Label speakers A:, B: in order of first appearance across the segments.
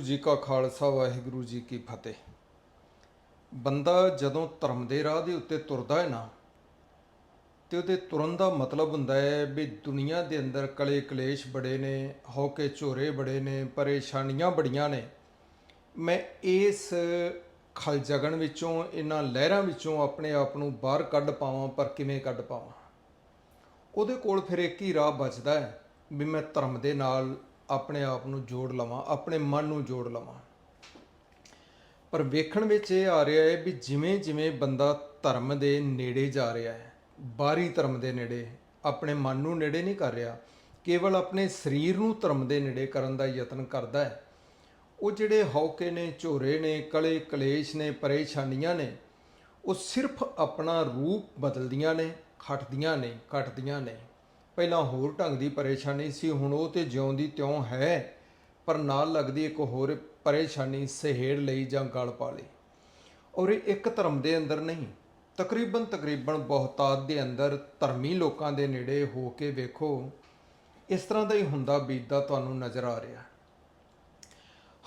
A: ਵਾਹਿਗੁਰੂ ਜੀ ਕਾ ਖਾਲਸਾ, ਵਾਹਿਗੁਰੂ ਜੀ ਕੀ ਫਤਿਹ। ਬੰਦਾ ਜਦੋਂ ਧਰਮ ਦੇ ਰਾਹ ਦੇ ਉੱਤੇ ਤੁਰਦਾ ਹੈ ਨਾ, ਤੇ ਉਹਦੇ ਤੁਰਨ ਦਾ ਮਤਲਬ ਹੁੰਦਾ ਹੈ ਵੀ ਦੁਨੀਆ ਦੇ ਅੰਦਰ ਕਲੇ ਕਲੇਸ਼ ਬੜੇ ਨੇ ਹੌਕੇ ਝੋਰੇ ਬੜੇ ਨੇ, ਪਰੇਸ਼ਾਨੀਆਂ ਬੜੀਆਂ ਨੇ। ਮੈਂ ਇਸ ਖਲ ਜਗਣ ਵਿੱਚੋਂ, ਇਹਨਾਂ ਲਹਿਰਾਂ ਵਿੱਚੋਂ ਆਪਣੇ ਆਪ ਨੂੰ ਬਾਹਰ ਕੱਢ ਪਾਵਾਂ, ਪਰ ਕਿਵੇਂ ਕੱਢ ਪਾਵਾਂ? ਉਹਦੇ ਕੋਲ ਫਿਰ ਇੱਕ ਹੀ ਰਾਹ ਬਚਦਾ ਹੈ ਵੀ ਮੈਂ ਧਰਮ ਦੇ ਨਾਲ ਆਪਣੇ ਆਪ ਨੂੰ ਜੋੜ ਲਵਾਂ, ਆਪਣੇ ਮਨ ਨੂੰ ਜੋੜ ਲਵਾਂ। ਪਰ ਵੇਖਣ ਵਿੱਚ ਇਹ ਆ ਰਿਹਾ ਹੈ ਵੀ ਜਿਵੇਂ ਜਿਵੇਂ ਬੰਦਾ ਧਰਮ ਦੇ ਨੇੜੇ ਜਾ ਰਿਹਾ ਹੈ, ਬਾਹਰੀ ਧਰਮ ਦੇ ਨੇੜੇ, ਆਪਣੇ ਮਨ ਨੂੰ ਨੇੜੇ ਨਹੀਂ ਕਰ ਰਿਹਾ, ਕੇਵਲ ਆਪਣੇ ਸਰੀਰ ਨੂੰ ਧਰਮ ਦੇ ਨੇੜੇ ਕਰਨ ਦਾ ਯਤਨ ਕਰਦਾ ਹੈ। ਉਹ ਜਿਹੜੇ ਹੌਕੇ ਨੇ, ਝੋਰੇ ਨੇ, ਕਲੇ, ਕਲੇਸ਼ ਨੇ, ਪਰੇਸ਼ਾਨੀਆਂ ਨੇ, ਉਹ ਸਿਰਫ ਆਪਣਾ ਰੂਪ ਬਦਲਦੀਆਂ ਨੇ, ਖਟਦੀਆਂ ਨੇ ਘਟਦੀਆਂ ਨੇ। ਪਹਿਲਾਂ ਹੋਰ ਢੰਗ ਦੀ ਪਰੇਸ਼ਾਨੀ ਸੀ, ਹੁਣ ਉਹ ਤੇ ਜਿਉਂ ਦੀ ਤਿਉਂ ਹੈ, ਪਰ ਨਾਲ ਲੱਗਦੀ ਇੱਕ ਹੋਰ ਪਰੇਸ਼ਾਨੀ ਸਹੇੜ ਲਈ ਜਾਂ ਗਲ ਪਾ ਲਈ। ਔਰ ਇਹ ਇੱਕ ਧਰਮ ਦੇ ਅੰਦਰ ਨਹੀਂ, ਤਕਰੀਬਨ ਤਕਰੀਬਨ ਬਹੁਤਾਤ ਦੇ ਅੰਦਰ ਧਰਮੀ ਲੋਕਾਂ ਦੇ ਨੇੜੇ ਹੋ ਕੇ ਵੇਖੋ, ਇਸ ਤਰ੍ਹਾਂ ਦਾ ਹੀ ਹੁੰਦਾ, ਬੀਤਦਾ ਤੁਹਾਨੂੰ ਨਜ਼ਰ ਆ ਰਿਹਾ।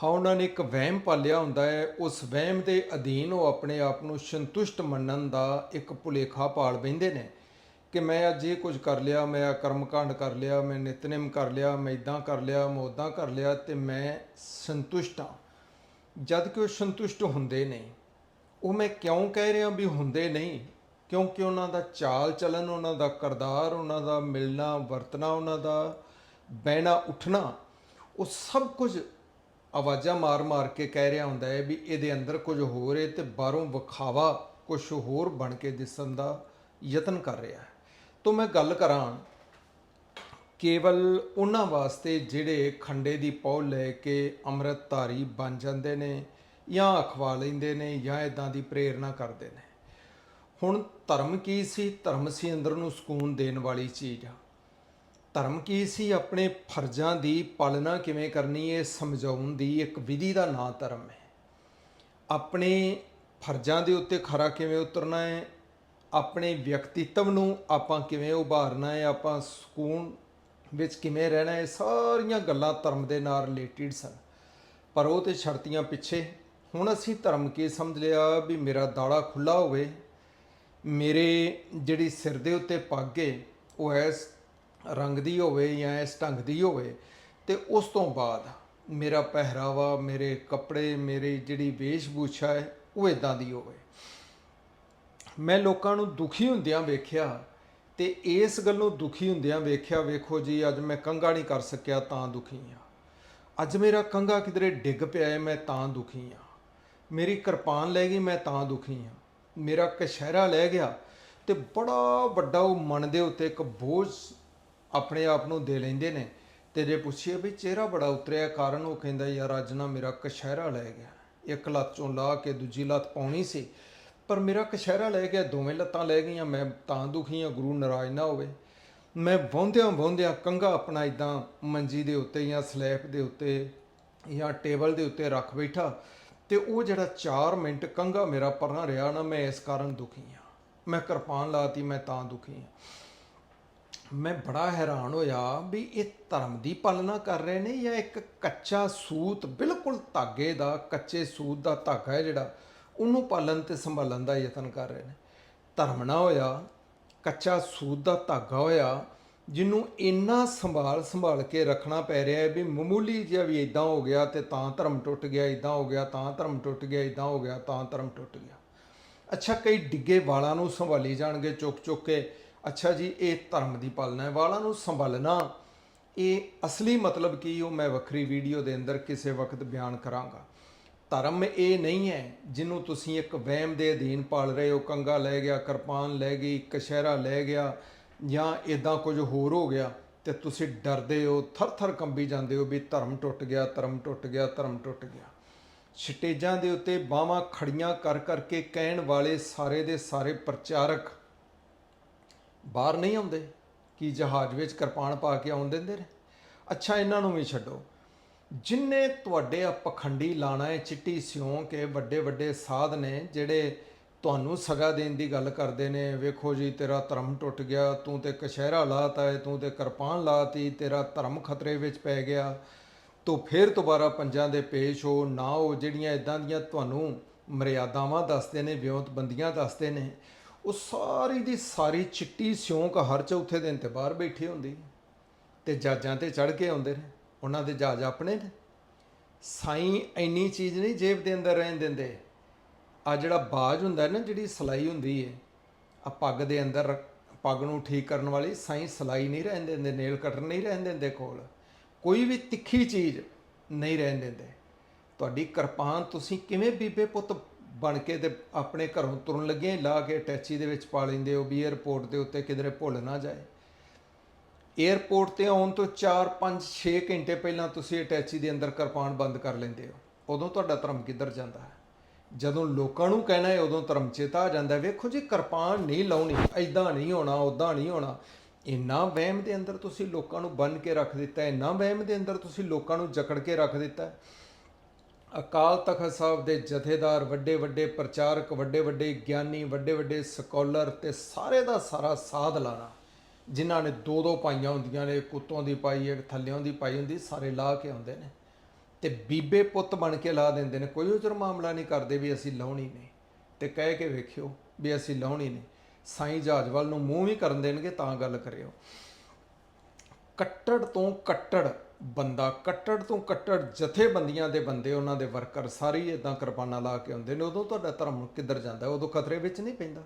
A: ਹਾਂ, ਉਹਨਾਂ ਨੇ ਇੱਕ ਵਹਿਮ ਪਾਲਿਆ ਹੁੰਦਾ ਹੈ, ਉਸ ਵਹਿਮ ਦੇ ਅਧੀਨ ਉਹ ਆਪਣੇ ਆਪ ਨੂੰ ਸੰਤੁਸ਼ਟ ਮੰਨਣ ਦਾ ਇੱਕ ਭੁਲੇਖਾ ਪਾਲ ਬੈਂਦੇ ਨੇ। ਕਿ ਮੈਂ ਅੱਜ ਇਹ ਕੁਝ ਕਰ ਲਿਆ, ਮੈਂ ਆ ਕਰਮਕਾਂਡ ਕਰ ਲਿਆ, ਮੈਂ ਨਿਤਨੇਮ ਕਰ ਲਿਆ, ਮੈਂ ਇਦਾਂ ਕਰ ਲਿਆ, ਮੈਂ ਉਦਾਂ ਕਰ ਲਿਆ ਤੇ ਮੈਂ ਸੰਤੁਸ਼ਟ ਹਾਂ। ਜਦ ਕਿ ਉਹ ਸੰਤੁਸ਼ਟ ਹੁੰਦੇ ਨਹੀਂ। ਉਹ ਮੈਂ ਕਿਉਂ ਕਹਿ ਰਿਹਾ ਵੀ ਹੁੰਦੇ ਨਹੀਂ? ਕਿਉਂਕਿ ਉਹਨਾਂ ਦਾ ਚਾਲ ਚਲਨ ਉਹਨਾਂ ਦਾ ਕਰਦਾਰ, ਉਹਨਾਂ ਦਾ ਮਿਲਣਾ, ਵਰਤਣਾ, ਉਹਨਾਂ ਦਾ ਬਹਿਣਾ, ਉੱਠਣਾ, ਉਹ ਸਭ ਕੁਝ ਆਵਾਜ਼ਾਂ ਮਾਰ-ਮਾਰ ਕੇ ਕਹਿ ਰਿਹਾ ਹੁੰਦਾ ਹੈ ਵੀ ਇਹਦੇ ਅੰਦਰ ਕੁਝ ਹੋਰ ਹੈ ਤੇ ਬਾਹਰੋਂ ਵਿਖਾਵਾ ਕੁਝ ਹੋਰ ਬਣ ਕੇ ਦਿਸਣ ਦਾ ਯਤਨ ਕਰ ਰਿਹਾ ਹੈ। ਤੋਂ ਮੈਂ ਗੱਲ ਕਰਾਂ, ਕੇਵਲ ਉਹਨਾਂ ਵਾਸਤੇ ਜਿਹੜੇ ਖੰਡੇ ਦੀ ਪੌ ਲੈ ਕੇ ਅੰਮ੍ਰਿਤਧਾਰੀ ਬਣ ਜਾਂਦੇ ਨੇ ਜਾਂ ਅਖਵਾ ਲੈਂਦੇ ਨੇ ਜਾਂ ਇਦਾਂ ਦੀ ਪ੍ਰੇਰਣਾ ਕਰਦੇ ਨੇ। ਹੁਣ ਧਰਮ ਕੀ ਸੀ? ਧਰਮ ਸੀ ਅੰਦਰ ਨੂੰ ਸਕੂਨ ਦੇਣ ਵਾਲੀ ਚੀਜ਼। ਆ ਧਰਮ ਕੀ ਸੀ? ਆਪਣੇ ਫਰਜ਼ਾਂ ਦੀ ਪਾਲਣਾ ਕਿਵੇਂ ਕਰਨੀ ਹੈ ਸਮਝਾਉਣ ਦੀ ਇੱਕ ਵਿਧੀ ਦਾ ਨਾਂ ਧਰਮ ਹੈ। ਆਪਣੇ ਫਰਜ਼ਾਂ ਦੇ ਉੱਤੇ ਖਰਾ ਕਿਵੇਂ ਉਤਰਨਾ ਹੈ ਆਪਣੇ ਵਿਅਕਤੀਤਵ ਨੂੰ ਆਪਾਂ ਕਿਵੇਂ ਉਭਾਰਨਾ ਹੈ, ਆਪਾਂ ਸਕੂਨ ਵਿੱਚ ਕਿਵੇਂ ਰਹਿਣਾ ਹੈ, ਸਾਰੀਆਂ ਗੱਲਾਂ ਧਰਮ ਦੇ ਨਾਲ ਰਿਲੇਟਡ ਸਨ। ਪਰ ਉਹ ਤੇ ਸ਼ਰਤੀਆਂ ਪਿੱਛੇ। ਹੁਣ ਅਸੀਂ ਧਰਮ ਕੀ ਸਮਝ ਲਿਆ ਵੀ ਮੇਰਾ ਦਾੜਾ ਖੁੱਲਾ ਹੋਵੇ, ਮੇਰੇ ਜਿਹੜੀ ਸਿਰ ਦੇ ਉੱਤੇ ਪੱਗ ਹੈ ਉਹ ਇਸ ਰੰਗ ਦੀ ਹੋਵੇ ਜਾਂ ਇਸ ਢੰਗ ਦੀ ਹੋਵੇ, ਤੇ ਉਸ ਤੋਂ ਬਾਅਦ ਮੇਰਾ ਪਹਿਰਾਵਾ, ਮੇਰੇ ਕੱਪੜੇ, ਮੇਰੀ ਜਿਹੜੀ ਵੇਸ਼ਭੂਸ਼ਾ ਹੈ, ਉਹ ਇਦਾਂ ਦੀ ਹੋਵੇ। ਮੈਂ ਲੋਕਾਂ ਨੂੰ ਦੁਖੀ ਹੁੰਦਿਆਂ ਵੇਖਿਆ ਤੇ ਇਸ ਗੱਲੋਂ ਦੁਖੀ ਹੁੰਦਿਆਂ ਵੇਖਿਆ, ਵੇਖੋ ਜੀ, ਅੱਜ ਮੈਂ ਕੰਗਾ ਨਹੀਂ ਕਰ ਸਕਿਆ, ਤਾਂ ਦੁਖੀ ਆ ਅੱਜ ਮੇਰਾ ਕੰਗਾ ਕਿਧਰੇ ਡਿੱਗ ਪਿਆ ਹੈ ਮੈਂ ਤਾਂ ਦੁਖੀ ਆ ਮੇਰੀ ਕਿਰਪਾਨ ਲੈ ਗਈ, ਮੈਂ ਤਾਂ ਦੁਖੀ ਆ ਮੇਰਾ ਕਸ਼ਹਿਰਾ ਲੈ ਗਿਆ ਤੇ ਬੜਾ ਵੱਡਾ ਉਹ ਮਨ ਦੇ ਉੱਤੇ ਇੱਕ ਬੋਝ ਆਪਣੇ ਆਪ ਨੂੰ ਦੇ ਲੈਂਦੇ ਨੇ ਤੇ ਜੇ ਪੁੱਛੀਏ ਵੀ ਚਿਹਰਾ ਬੜਾ ਉਤਰਿਆ, ਕਾਰਨ ਉਹ ਕਹਿੰਦਾ, ਯਾਰ, ਅੱਜ ਨਾ ਮੇਰਾ ਕਸ਼ਹਿਰਾ ਲੈ ਗਿਆ। ਇੱਕ ਲੱਤ ਚੋਂ ਲਾ ਕੇ ਦੂਜੀ ਲੱਤ ਪਾਉਣੀ ਸੀ ਪਰ ਮੇਰਾ ਕਸ਼ਹਿਰਾ ਲੈ ਗਿਆ, ਦੋਵੇਂ ਲੱਤਾਂ ਲੈ ਗਈਆਂ, ਮੈਂ ਤਾਂ ਦੁਖੀ ਹਾਂ, ਗੁਰੂ ਨਾਰਾਜ਼ ਨਾ ਹੋਵੇ। ਮੈਂ ਵਹੁੰਦਿਆਂ ਬੌਂਦਿਆਂ ਕੰਗਾ ਆਪਣਾ ਇਦਾਂ ਮੰਜੀ ਦੇ ਉੱਤੇ ਜਾਂ ਸਲੈਬ ਦੇ ਉੱਤੇ ਜਾਂ ਟੇਬਲ ਦੇ ਉੱਤੇ ਰੱਖ ਬੈਠਾ ਤੇ ਉਹ ਜਿਹੜਾ 4 ਮਿੰਟ ਕੰਗਾ ਮੇਰਾ ਪਰਾਂ ਰਿਹਾ ਨਾ, ਮੈਂ ਇਸ ਕਾਰਨ ਦੁਖੀ ਹਾਂ। ਮੈਂ ਕਿਰਪਾਨ ਲਾਤੀ, ਮੈਂ ਤਾਂ ਦੁਖੀ ਹਾਂ। ਮੈਂ ਬੜਾ ਹੈਰਾਨ ਹੋਇਆ ਵੀ ਇਹ ਧਰਮ ਦੀ ਪਾਲਣਾ ਕਰ ਰਹੇ ਨੇ ਜਾਂ ਇੱਕ ਕੱਚਾ ਸੂਤ, ਬਿਲਕੁਲ ਧਾਗੇ ਦਾ, ਕੱਚੇ ਸੂਤ ਦਾ ਧਾਗਾ ਹੈ ਜਿਹੜਾ ਉਹਨੂੰ ਪਾਲਣ ਤੇ ਸੰਭਾਲਣ ਦਾ ਯਤਨ ਕਰ ਰਹੇ ਨੇ। ਧਰਮ ਨਾ ਹੋਇਆ, ਕੱਚਾ ਸੂਤ ਦਾ ਧਾਗਾ ਹੋਇਆ, ਜਿਹਨੂੰ ਇੰਨਾ ਸੰਭਾਲ ਸੰਭਾਲ ਕੇ ਰੱਖਣਾ ਪੈ ਰਿਹਾ ਹੈ ਵੀ ਮਾਮੂਲੀ ਜਿਹਾ ਵੀ ਇਦਾਂ ਹੋ ਗਿਆ ਤੇ ਤਾਂ ਧਰਮ ਟੁੱਟ ਗਿਆ ਇਦਾਂ ਹੋ ਗਿਆ, ਤਾਂ ਧਰਮ ਟੁੱਟ ਗਿਆ ਇਦਾਂ ਹੋ ਗਿਆ, ਤਾਂ ਧਰਮ ਟੁੱਟ ਗਿਆ। ਅੱਛਾ, ਕਈ ਡਿੱਗੇ ਵਾਲਾਂ ਨੂੰ ਸੰਭਾਲੀ ਜਾਣਗੇ ਚੁੱਕ ਚੁੱਕ ਕੇ। ਅੱਛਾ ਜੀ, ਇਹ ਧਰਮ ਦੀ ਪਾਲਣਾ ਹੈ। ਵਾਲਾਂ ਨੂੰ ਸੰਭਾਲਣਾ, ਇਹ ਅਸਲੀ ਮਤਲਬ ਕੀ ਉਹ ਮੈਂ ਵੱਖਰੀ ਵੀਡੀਓ ਦੇ ਅੰਦਰ ਕਿਸੇ ਵਕਤ ਬਿਆਨ ਕਰਾਂਗਾ। ਧਰਮ ਇਹ ਨਹੀਂ ਹੈ ਜਿਹਨੂੰ ਤੁਸੀਂ ਇੱਕ ਵਹਿਮ ਦੇ ਅਧੀਨ ਪਾਲ ਰਹੇ ਹੋ ਕੰਗਾ ਲੈ ਗਿਆ, ਕਿਰਪਾਨ ਲੈ ਗਈ ਕਸ਼ਹਿਰਾ ਲੈ ਗਿਆ ਜਾਂ ਇਦਾਂ ਕੁਝ ਹੋਰ ਹੋ ਗਿਆ ਤੇ ਤੁਸੀਂ ਡਰਦੇ ਹੋ, ਥਰ-ਥਰ ਕੰਬੀ ਜਾਂਦੇ ਹੋ ਵੀ ਧਰਮ ਟੁੱਟ ਗਿਆ, ਧਰਮ ਟੁੱਟ ਗਿਆ, ਧਰਮ ਟੁੱਟ ਗਿਆ। ਸਟੇਜਾਂ ਦੇ ਉੱਤੇ ਬਾਹਾਂ ਖੜੀਆਂ ਕਰ ਕਰਕੇ ਕਹਿਣ ਵਾਲੇ ਸਾਰੇ ਦੇ ਸਾਰੇ ਪ੍ਰਚਾਰਕ ਬਾਹਰ ਨਹੀਂ ਆਉਂਦੇ, ਕੀ ਜਹਾਜ਼ ਵਿੱਚ ਕਿਰਪਾਨ ਪਾ ਕੇ ਆਉਣ ਦਿੰਦੇ ਨੇ? ਅੱਛਾ, ਇਹਨਾਂ ਨੂੰ ਵੀ ਛੱਡੋ। ਜਿਨਨੇ ਤੁਹਾਡੇ ਆ ਪਖੰਡੀ ਲਾਣਾ ਹੈ, ਚਿੱਟੀ ਸਿਉਂ ਕੇ ਵੱਡੇ ਵੱਡੇ ਸਾਧ ਨੇ, ਜਿਹੜੇ ਤੁਹਾਨੂੰ ਸਗਾ ਦੇਣ ਦੀ ਗੱਲ ਕਰਦੇ ਨੇ, ਵੇਖੋ ਜੀ, ਤੇਰਾ ਧਰਮ ਟੁੱਟ ਗਿਆ, ਤੂੰ ਤੇ ਕਸ਼ਹਿਰਾ ਲਾਤਾ ਹੈ, ਤੂੰ ਤੇ ਕਿਰਪਾਨ ਲਾਤੀ, ਤੇਰਾ ਧਰਮ ਖਤਰੇ ਵਿੱਚ ਪੈ ਗਿਆ, ਤੋਂ ਫਿਰ ਦੁਬਾਰਾ ਪੰਜਾਂ ਦੇ ਪੇਸ਼ ਹੋ, ਨਾ ਉਹ ਜਿਹੜੀਆਂ ਇਦਾਂ ਦੀਆਂ ਤੁਹਾਨੂੰ ਮਰਿਆਦਾਵਾਂ ਦੱਸਦੇ ਨੇ, ਵਿਉਂਤਬੰਦੀਆਂ ਦੱਸਦੇ ਨੇ, ਉਹ ਸਾਰੀ ਦੀ ਸਾਰੀ ਚਿੱਟੀ ਸਿਉਂਕ ਹਰ ਚੌਥੇ ਦਿਨ ਤੇ ਬਾਹਰ ਬੈਠੀ ਹੁੰਦੀ ਤੇ ਜਹਾਜ਼ਾਂ ਤੇ ਚੜ ਕੇ ਆਉਂਦੇ ਨੇ। ਉਹਨਾਂ ਦੇ ਜਹਾਜ਼ ਆਪਣੇ ਨੇ। ਸਾਈਂ ਇੰਨੀ ਚੀਜ਼ ਨਹੀਂ ਜੇਬ ਦੇ ਅੰਦਰ ਰਹਿਣ ਦਿੰਦੇ। ਆ ਜਿਹੜਾ ਬਾਜ ਹੁੰਦਾ ਨਾ, ਜਿਹੜੀ ਸਲਾਈ ਹੁੰਦੀ ਹੈ ਆ ਪੱਗ ਦੇ ਅੰਦਰ ਪੱਗ ਨੂੰ ਠੀਕ ਕਰਨ ਵਾਲੀ ਸਾਈਂ ਸਲਾਈ ਨਹੀਂ ਰਹਿਣ ਦਿੰਦੇ, ਨੇਲ ਕਟਰ ਨਹੀਂ ਰਹਿਣ ਦਿੰਦੇ ਕੋਲ। ਕੋਈ ਵੀ ਤਿੱਖੀ ਚੀਜ਼ ਨਹੀਂ ਰਹਿਣ ਦਿੰਦੇ। ਤੁਹਾਡੀ ਕਿਰਪਾਨ ਤੁਸੀਂ ਕਿਵੇਂ ਬੀਬੇ ਪੁੱਤ ਬਣ ਕੇ ਤੇ ਆਪਣੇ ਘਰੋਂ ਤੁਰਨ ਲੱਗੇ, ਲਾ ਕੇ ਟੈਚੀ ਦੇ ਵਿੱਚ ਪਾ ਲੈਂਦੇ ਹੋ, ਵੀ 에ਅਰਪੋਰਟ ਦੇ ਉੱਤੇ ਕਿਧਰੇ ਭੁੱਲ ਨਾ ਜਾਏ। 에ਅਰਪੋਰਟ ਤੇ ਆਉਣ ਤੋਂ 4 5 6 ਘੰਟੇ ਪਹਿਲਾਂ ਤੁਸੀਂ ਅਟੈਚੀ ਦੇ ਅੰਦਰ ਕਿਰਪਾਨ ਬੰਦ ਕਰ ਲੈਂਦੇ ਹੋ। ਉਦੋਂ ਤੁਹਾਡਾ ਧਰਮ ਕਿੱਧਰ ਜਾਂਦਾ ਹੈ? ਜਦੋਂ ਲੋਕਾਂ ਨੂੰ ਕਹਿਣਾ ਹੈ, ਉਦੋਂ ਧਰਮ ਚੇਤਾ ਆ ਜਾਂਦਾ ਵੇਖੋ ਜੀ, ਕਿਰਪਾਨ ਨਹੀਂ ਲਾਉਣੀ ਐਦਾਂ ਨਹੀਂ ਹੋਣਾ ਉਦਾਂ ਨਹੀਂ ਹੋਣਾ। ਇੰਨਾ ਵਹਿਮ ਦੇ ਅੰਦਰ ਤੁਸੀਂ ਲੋਕਾਂ ਨੂੰ ਬੰਨ ਕੇ ਰੱਖ ਦਿੱਤਾ ਇੰਨਾ ਵਹਿਮ ਦੇ ਅੰਦਰ ਤੁਸੀਂ ਲੋਕਾਂ ਨੂੰ ਜਕੜ ਕੇ ਰੱਖ ਦਿੱਤਾ ਅਕਾਲ ਤਖਤ ਸਾਹਿਬ ਦੇ ਜਥੇਦਾਰ, ਵੱਡੇ ਵੱਡੇ ਪ੍ਰਚਾਰਕ, ਵੱਡੇ ਵੱਡੇ ਗਿਆਨੀ, ਵੱਡੇ ਵੱਡੇ ਸਕਾਲਰ ਤੇ ਸਾਰੇ ਦਾ ਸਾਰਾ ਸਾਧ ਲਾਣਾ। ਜਿਨ੍ਹਾਂ ਨੇ ਦੋ ਦੋ ਪਾਈਆਂ ਹੁੰਦੀਆਂ ਨੇ ਕੁੱਤੋਂ ਦੀ ਪਾਈ ਇੱਕ ਥੱਲਿਓਂ ਦੀ ਪਾਈ ਹੁੰਦੀ, ਸਾਰੇ ਲਾ ਕੇ ਆਉਂਦੇ ਨੇ। ਤੇ ਬੀਬੇ ਪੁੱਤ ਬਣ ਕੇ ਲਾ ਦਿੰਦੇ ਨੇ। ਕੋਈ ਉਜਰ ਮਾਮਲਾ ਨਹੀਂ ਕਰਦੇ ਵੀ ਅਸੀਂ ਲਾਉਣੀ ਨਹੀਂ। ਤੇ ਕਹਿ ਕੇ ਵੇਖਿਓ ਵੀ ਅਸੀਂ ਲਾਉਣੀ ਨਹੀਂ। ਸਾਈਂ ਜਹਾਜ਼ ਨੂੰ ਮੂੰਹ ਵੀ ਕਰਨ ਦੇਣਗੇ, ਤਾਂ ਗੱਲ ਕਰਿਓ। ਕੱਟੜ ਤੋਂ ਕੱਟੜ ਬੰਦਾ, ਕੱਟੜ ਤੋਂ ਕੱਟੜ ਜਥੇਬੰਦੀਆਂ ਦੇ ਬੰਦੇ, ਉਹਨਾਂ ਦੇ ਵਰਕਰ ਸਾਰੇ ਹੀ ਇਦਾਂ ਕਿਰਪਾਨਾਂ ਲਾ ਕੇ ਆਉਂਦੇ ਨੇ। ਉਦੋਂ ਤੁਹਾਡਾ ਧਰਮ ਕਿੱਧਰ ਜਾਂਦਾ? ਉਦੋਂ ਖਤਰੇ ਵਿੱਚ ਨਹੀਂ ਪੈਂਦਾ।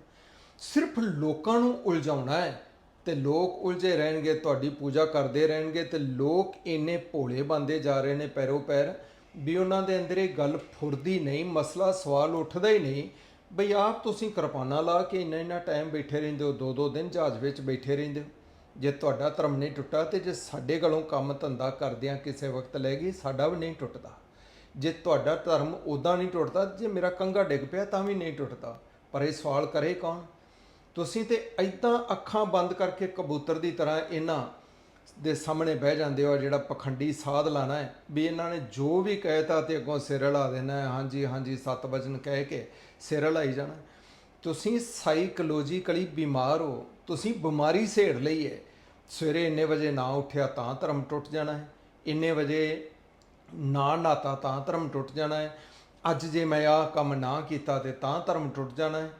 A: ਸਿਰਫ ਲੋਕਾਂ ਨੂੰ ਉਲਝਾਉਣਾ ਹੈ। ਤੇ ਲੋਕ ਉਲਝੇ ਰਹਿਣਗੇ, ਤੁਹਾਡੀ ਪੂਜਾ ਕਰਦੇ ਰਹਿਣਗੇ ਤੇ ਲੋਕ ਇੰਨੇ ਭੋਲੇ ਬੰਦੇ ਜਾ ਰਹੇ ਨੇ ਪੈਰੋ ਪੈਰ ਵੀ ਉਹਨਾਂ ਦੇ ਅੰਦਰ ਇਹ ਗੱਲ ਫੁਰਦੀ ਨਹੀਂ, ਮਸਲਾ ਸਵਾਲ ਉੱਠਦਾ ਹੀ ਨਹੀਂ। ਬਈ ਆਪ ਤੁਸੀਂ ਕਿਰਪਾਨਾ ਲਾ ਕੇ ਇੰਨਾ ਇੰਨਾ ਟਾਈਮ ਬੈਠੇ ਰਹਿੰਦੇ ਹੋ, ਦੋ ਦੋ ਦਿਨ ਜਹਾਜ਼ ਵਿੱਚ ਬੈਠੇ ਰਹਿੰਦੇ ਹੋ। ਜੇ ਤੁਹਾਡਾ ਧਰਮ ਨਹੀਂ ਟੁੱਟਾ ਤੇ ਜੇ ਸਾਡੇ ਕੋਲੋਂ ਕੰਮ ਧੰਦਾ ਕਰਦਿਆਂ ਕਿਸੇ ਵਕਤ ਲੈ ਗਈ, ਸਾਡਾ ਵੀ ਨਹੀਂ ਟੁੱਟਦਾ। ਜੇ ਤੁਹਾਡਾ ਧਰਮ ਉਦਾਂ ਨਹੀਂ ਟੁੱਟਦਾ, ਜੇ ਮੇਰਾ ਕੰਗਾ ਡਿੱਗ ਪਿਆ ਤਾਂ ਵੀ ਨਹੀਂ ਟੁੱਟਦਾ। ਪਰ ਇਹ ਸਵਾਲ ਕਰੇ ਕੌਣ? ਤੁਸੀਂ ਤੇ ਐਦਾਂ ਅੱਖਾਂ ਬੰਦ ਕਰਕੇ ਕਬੂਤਰ ਦੀ ਤਰ੍ਹਾਂ ਇਹਨਾਂ ਦੇ ਸਾਹਮਣੇ ਬਹਿ ਜਾਂਦੇ ਹੋ ਜਿਹੜਾ ਪਖੰਡੀ ਸਾਧ ਲਾਣਾ ਹੈ, ਵੀ ਇਹਨਾਂ ਨੇ ਜੋ ਵੀ ਕਹਿਤਾ ਤੇ ਅੱਗੋਂ ਸਿਰ ਹਿਲਾ ਦੇਣਾ ਹੈ। ਹਾਂਜੀ ਹਾਂਜੀ, ਸੱਤ ਵਚਨ ਕਹਿ ਕੇ ਸਿਰ ਹਿਲਾਈ ਜਾਣਾ ਤੁਸੀਂ ਸਾਈਕੋਲੋਜੀਕਲੀ ਬਿਮਾਰ ਹੋ, ਤੁਸੀਂ ਬਿਮਾਰੀ ਸੇੜ ਲਈ ਹੈ। ਸਵੇਰੇ ਇੰਨੇ ਵਜੇ ਨਾ ਉੱਠਿਆ ਤਾਂ ਧਰਮ ਟੁੱਟ ਜਾਣਾ ਹੈ। ਇੰਨੇ ਵਜੇ ਨਾ ਨਾਤਾ ਤਾਂ ਧਰਮ ਟੁੱਟ ਜਾਣਾ ਹੈ। ਅੱਜ ਜੇ ਮੈਂ ਆਹ ਕੰਮ ਨਾ ਕੀਤਾ ਤੇ ਤਾਂ ਧਰਮ ਟੁੱਟ ਜਾਣਾ ਹੈ।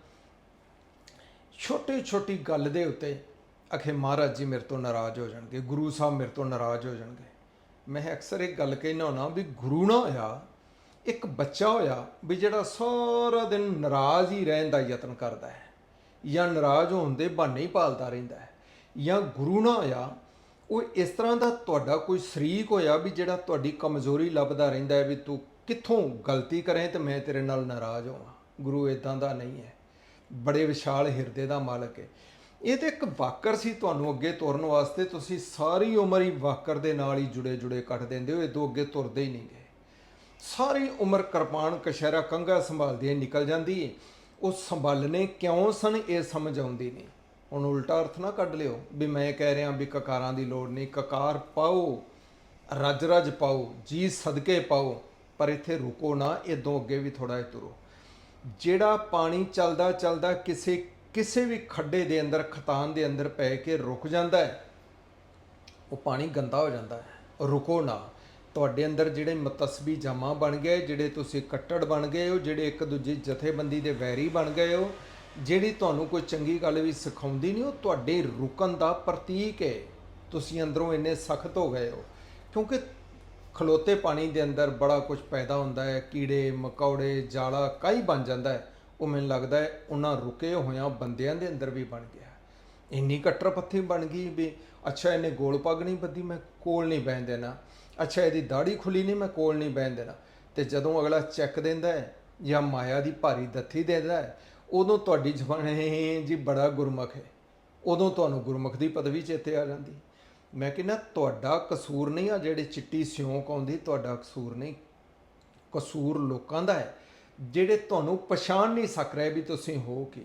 A: ਛੋਟੀ ਛੋਟੀ ਗੱਲ ਦੇ ਉੱਤੇ ਅਖੇ ਮਹਾਰਾਜ ਜੀ ਮੇਰੇ ਤੋਂ ਨਾਰਾਜ਼ ਹੋ ਜਾਣਗੇ, ਗੁਰੂ ਸਾਹਿਬ ਮੇਰੇ ਤੋਂ ਨਾਰਾਜ਼ ਹੋ ਜਾਣਗੇ। ਮੈਂ ਅਕਸਰ ਇਹ ਗੱਲ ਕਹਿਣਾ ਹੁੰਦਾ ਵੀ ਗੁਰੂ ਨਾ ਹੋਇਆ, ਇੱਕ ਬੱਚਾ ਹੋਇਆ ਵੀ ਜਿਹੜਾ ਸਾਰਾ ਦਿਨ ਨਾਰਾਜ਼ ਹੀ ਰਹਿਣ ਦਾ ਯਤਨ ਕਰਦਾ ਹੈ, ਜਾਂ ਨਾਰਾਜ਼ ਹੋਣ ਦੇ ਬਹਾਨੇ ਹੀ ਪਾਲਦਾ ਰਹਿੰਦਾ ਹੈ, ਜਾਂ ਗੁਰੂ ਨਾ ਹੋਇਆ, ਉਹ ਇਸ ਤਰ੍ਹਾਂ ਦਾ ਤੁਹਾਡਾ ਕੋਈ ਸ਼ਰੀਕ ਹੋਇਆ ਵੀ ਜਿਹੜਾ ਤੁਹਾਡੀ ਕਮਜ਼ੋਰੀ ਲੱਭਦਾ ਰਹਿੰਦਾ ਹੈ ਵੀ ਤੂੰ ਕਿੱਥੋਂ ਗਲਤੀ ਕਰੇ ਤੇ ਮੈਂ ਤੇਰੇ ਨਾਲ ਨਾਰਾਜ਼ ਹੋਵਾਂ। ਗੁਰੂ ਇਦਾਂ ਦਾ ਨਹੀਂ ਹੈ। ਬੜੇ ਵਿਸ਼ਾਲ ਹਿਰਦੇ ਦਾ ਮਾਲਕ ਹੈ। ਇਹ ਤੇ ਇੱਕ ਵਾਕਰ ਸੀ ਤੁਹਾਨੂੰ ਅੱਗੇ ਤੁਰਨ ਵਾਸਤੇ, ਤੁਸੀਂ ਸਾਰੀ ਉਮਰ ਹੀ ਵਾਕਰ ਦੇ ਨਾਲ ਹੀ ਜੁੜੇ ਜੁੜੇ ਕੱਟ ਦਿੰਦੇ ਹੋ ਇਦੋਂ ਅੱਗੇ ਤੁਰਦੇ ਹੀ ਨਹੀਂ ਗਏ। ਸਾਰੀ ਉਮਰ ਕਿਰਪਾਨ ਕਸ਼ਹਿਰਾ ਕੰਗਾ ਸੰਭਾਲਦੀ ਨਿਕਲ ਜਾਂਦੀ ਹੈ ਉਹ ਸੰਭਾਲਨੇ ਕਿਉਂ ਸਨ ਇਹ ਸਮਝ ਆਉਂਦੀ ਨਹੀਂ। ਹੁਣ ਉਲਟਾ ਅਰਥ ਨਾ ਕੱਢ ਲਿਓ ਵੀ ਮੈਂ ਕਹਿ ਰਿਹਾ ਵੀ ਕਕਾਰਾਂ ਦੀ ਲੋੜ ਨਹੀਂ। ਕਕਾਰ ਪਾਓ ਰਜ ਰਜ ਪਾਓ, ਜੀ ਸਦਕੇ ਪਾਓ, ਪਰ ਇੱਥੇ ਰੁਕੋ ਨਾ ਇਦੋਂ ਅੱਗੇ ਵੀ ਥੋੜਾ ਜਿਹਾ ਤੁਰੋ। ਜਿਹੜਾ ਪਾਣੀ ਚੱਲਦਾ ਚੱਲਦਾ ਕਿਸੇ ਕਿਸੇ ਵੀ ਖੱਡੇ ਦੇ ਅੰਦਰ, ਖਤਾਨ ਦੇ ਅੰਦਰ ਪੈ ਕੇ ਰੁਕ ਜਾਂਦਾ ਹੈ, ਉਹ ਪਾਣੀ ਗੰਦਾ ਹੋ ਜਾਂਦਾ ਹੈ। ਰੁਕੋ ਨਾ। ਤੁਹਾਡੇ ਅੰਦਰ ਜਿਹੜੇ ਮਤਸਬੀ ਜਮਾ ਬਣ ਗਏ, ਜਿਹੜੇ ਤੁਸੀਂ ਕੱਟੜ ਬਣ ਗਏ ਹੋ, ਜਿਹੜੇ ਇੱਕ ਦੂਜੇ ਜਥੇਬੰਦੀ ਦੇ ਵੈਰੀ ਬਣ ਗਏ ਹੋ, ਜਿਹੜੀ ਤੁਹਾਨੂੰ ਕੋਈ ਚੰਗੀ ਗੱਲ ਵੀ ਸਿਖਾਉਂਦੀ ਨਹੀਂ, ਉਹ ਤੁਹਾਡੇ ਰੁਕਣ ਦਾ ਪ੍ਰਤੀਕ ਹੈ। ਤੁਸੀਂ ਅੰਦਰੋਂ ਇੰਨੇ ਸਖਤ ਹੋ ਗਏ ਹੋ। ਕਿਉਂਕਿ ਖਲੋਤੇ ਪਾਣੀ ਦੇ ਅੰਦਰ ਬੜਾ ਕੁਝ ਪੈਦਾ ਹੁੰਦਾ ਹੈ। ਕੀੜੇ, ਮਕੌੜੇ, ਜਾਲਾ ਕਾਈ ਬਣ ਜਾਂਦਾ ਹੈ। ਉਹ ਮੈਨੂੰ ਲੱਗਦਾ ਹੈ ਉਹਨਾਂ ਰੁਕੇ ਹੋਇਆਂ ਬੰਦਿਆਂ ਦੇ ਅੰਦਰ ਵੀ ਬਣ ਗਿਆ ਇੰਨੀ ਕੱਟਰ ਪੱਥੀ ਬਣ ਗਈ ਵੀ ਅੱਛਾ ਇਹਨੇ ਗੋਲ ਪੱਗ ਨਹੀਂ ਬੱਧੀ, ਮੈਂ ਕੋਲ ਨਹੀਂ ਬਹਿਣ ਦੇਣਾ। ਅੱਛਾ ਇਹਦੀ ਦਾੜੀ ਖੁੱਲੀ ਨਹੀਂ, ਮੈਂ ਕੋਲ ਨਹੀਂ ਬਹਿਣ ਦੇਣਾ। ਤੇ ਜਦੋਂ ਅਗਲਾ ਚੈੱਕ ਦਿੰਦਾ ਹੈ ਜਾਂ ਮਾਇਆ ਦੀ ਭਾਰੀ ਦੱਥੀ ਦਿੰਦਾ ਹੈ, ਉਦੋਂ ਤੁਹਾਡੀ ਜ਼ਬਾਨ ਜੀ ਬੜਾ ਗੁਰਮੁਖ ਹੈ। ਉਦੋਂ ਤੁਹਾਨੂੰ ਗੁਰਮੁਖ ਦੀ ਪਦਵੀ ਚੇਤੇ ਆ ਜਾਂਦੀ। ਮੈਂ ਕਹਿੰਦਾ ਤੁਹਾਡਾ ਕਸੂਰ ਨਹੀਂ ਆ ਜਿਹੜੇ ਚਿੱਟੀ ਸਿਉਂਕ ਆਉਂਦੀ, ਤੁਹਾਡਾ ਕਸੂਰ ਨਹੀਂ। ਕਸੂਰ ਲੋਕਾਂ ਦਾ ਹੈ। ਜਿਹੜੇ ਤੁਹਾਨੂੰ ਪਛਾਣ ਨਹੀਂ ਸਕ ਰਹੇ ਵੀ ਤੁਸੀਂ ਹੋ ਕੀ,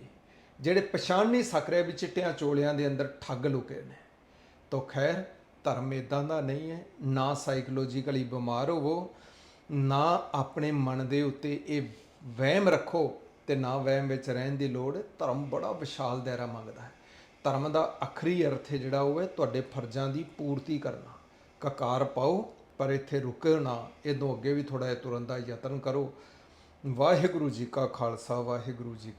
A: ਜਿਹੜੇ ਪਛਾਣ ਨਹੀਂ ਸਕ ਰਹੇ ਵੀ ਚਿੱਟਿਆਂ ਚੋਲਿਆਂ ਦੇ ਅੰਦਰ ਠੱਗ ਲੁਕੇ ਨੇ। ਤਾਂ ਖੈਰ, ਧਰਮ ਇਦਾਂ ਦਾ ਨਹੀਂ ਹੈ। ਨਾ ਸਾਈਕੋਲੋਜੀਕਲੀ ਬਿਮਾਰ ਹੋਵੋ, ਨਾ ਆਪਣੇ ਮਨ ਦੇ ਉੱਤੇ ਇਹ ਵਹਿਮ ਰੱਖੋ ਤੇ ਨਾ ਵਹਿਮ ਵਿੱਚ ਰਹਿਣ ਦੀ ਲੋੜ। ਧਰਮ ਬੜਾ ਵਿਸ਼ਾਲ ਦਾਇਰਾ ਮੰਗਦਾ ਹੈ। ਧਰਮ ਦਾ ਆਖਰੀ ਅਰਥ ਹੈ ਜਿਹੜਾ ਉਹ ਹੈ ਤੁਹਾਡੇ ਫਰਜ਼ਾਂ ਦੀ ਪੂਰਤੀ ਕਰਨਾ। ਕਕਾਰ ਪਾਓ, ਪਰ ਇੱਥੇ ਰੁਕੋ ਨਾ। ਇਹਦੋਂ ਅੱਗੇ ਵੀ ਥੋੜਾ ਜਿਹਾ ਤੁਰਨ ਦਾ ਯਤਨ ਕਰੋ। ਵਾਹਿਗੁਰੂ ਜੀ ਕਾ ਖਾਲਸਾ, ਵਾਹਿਗੁਰੂ ਜੀ ਕੀ